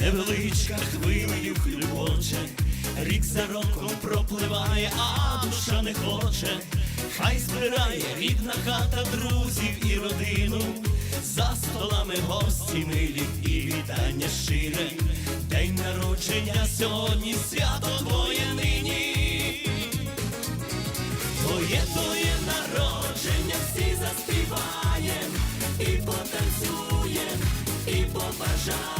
невеличка хвилею хлюбоче, рік за роком пропливає, а душа не хоче. Хай збирає рідна хата друзів і родину, за столами гості милі і вітання щире. День народження сьогодні свято твоє нині. Твоє твоє народження всі заспіваєм і потанцюєм, і побажаєм.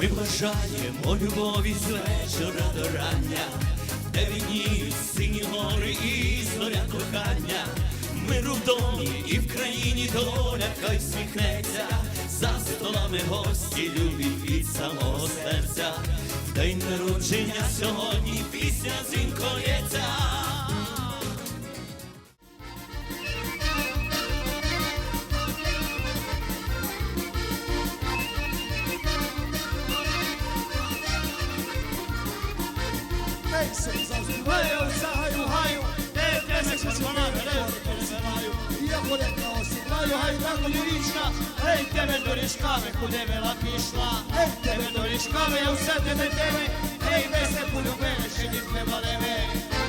Ми бажаємо любові з вечора до рання, де відніють сині гори і зоря кохання. Миру в домі і в країні доля хай всміхнеться, за столами гості любі від самого серця. В день народження сьогодні пісня дзвінкоється. Я полетна осідлаю, гаю, так річка. Ей, тебе доріжками, куди вела пішла. Тебе доріжками, я все тебе тебе. Ей, весе се полюбили, ще не валили.